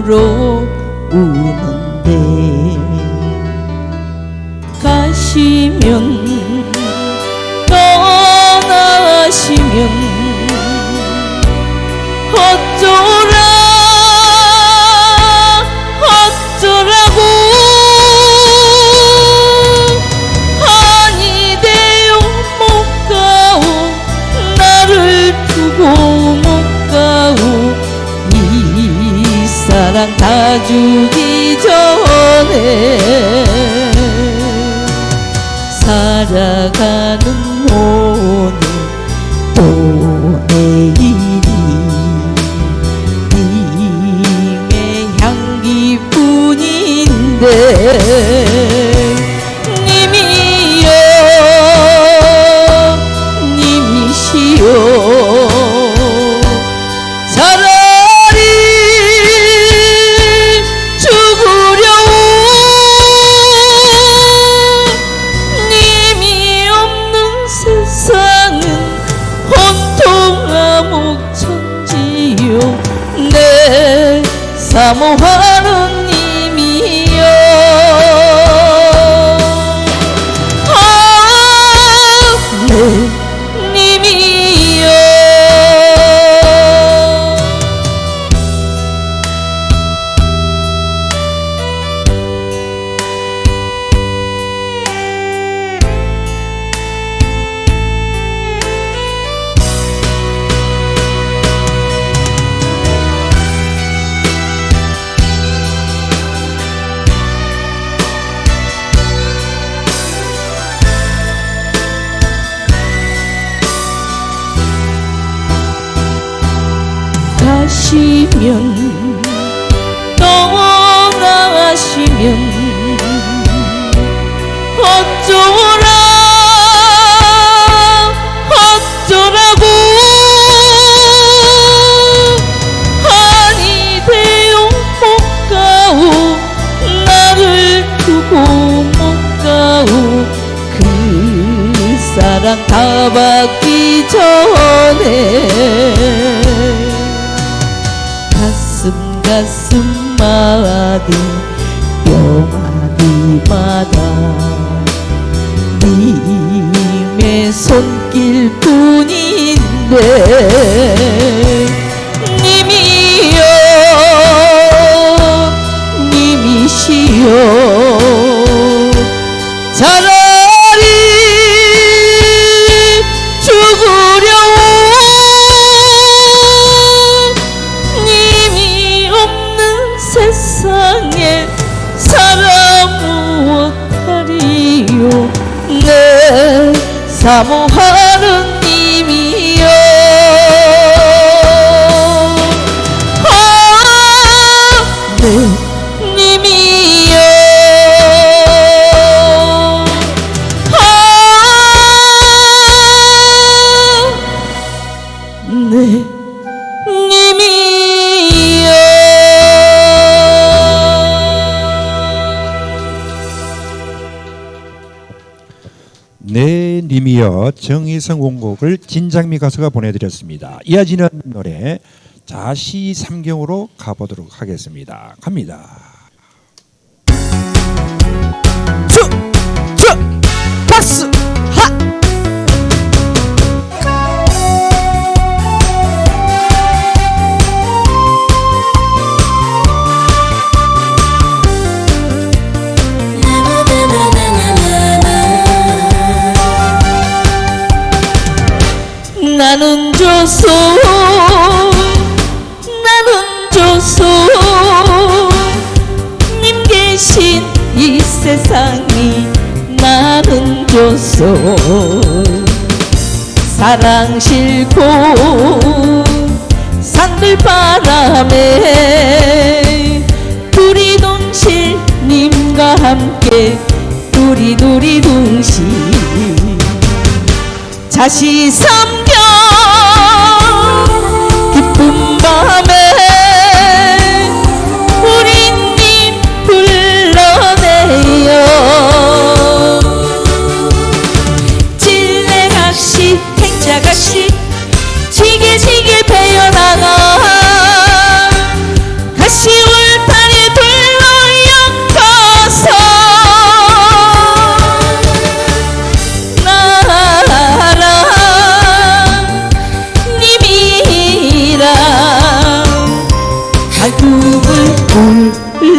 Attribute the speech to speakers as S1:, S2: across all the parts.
S1: 여태도록 우는데 가시면 떠나시면 어쩌 사랑 다 주기 전에 살아가는 오늘 또 내일 내 사모 가시면 떠나시면 어쩌라 어쩌라고 아니 돼요 못 가오 나를 두고 못 가오. 그 사랑 다 받기 전에 가슴 마디 뼈마디마다. 님의 손길뿐인데 내 님이여
S2: 정희성 원곡을 진장미 가수가 보내드렸습니다. 이어지는 노래 자시 삼경으로 가보도록 하겠습니다. 갑니다.
S1: 쭉 쭉 박수 줬소. 사랑 싣고 산들바람에 둘이 동실 님과 함께 둘이 둘이 둥실. 자시 삼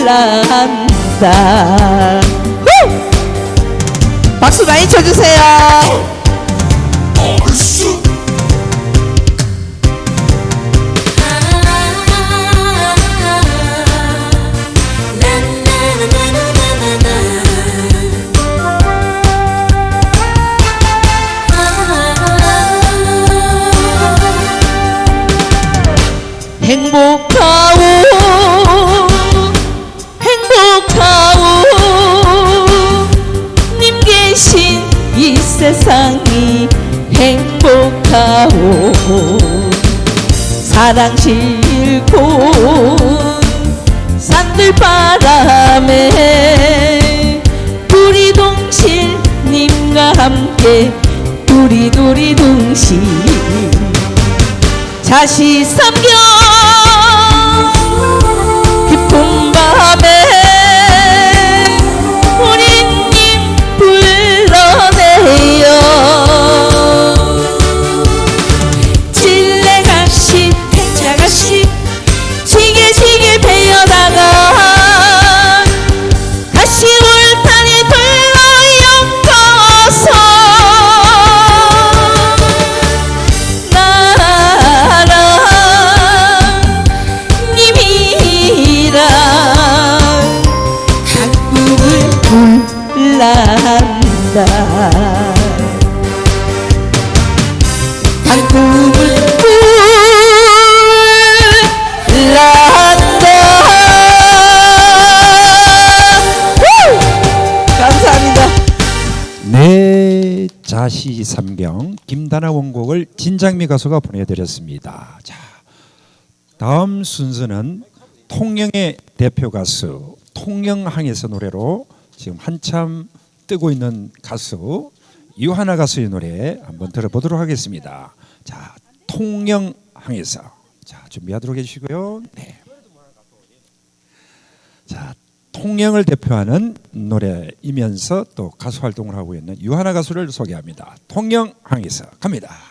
S1: 찬란다 박수 많이 쳐주세요. 어, 사랑 싣고 산들바람에 우리 동실님과 함께 우리 우리 동실 자시 삼경 한국을 불난다 후! 감사합니다.
S2: 네, 자시 삼경 김다나 원곡을 진장미 가수가 보내드렸습니다. 자, 다음 순서는 통영의 대표 가수 통영항에서 노래로 지금 한참 뜨고 있는 가수 유하나 가수의 노래 한번 들어보도록 하겠습니다. 자, 통영항에서 자 준비하도록 해주시고요. 네. 자, 통영을 대표하는 노래이면서 또 가수 활동을 하고 있는 유하나 가수를 소개합니다. 통영항에서 갑니다.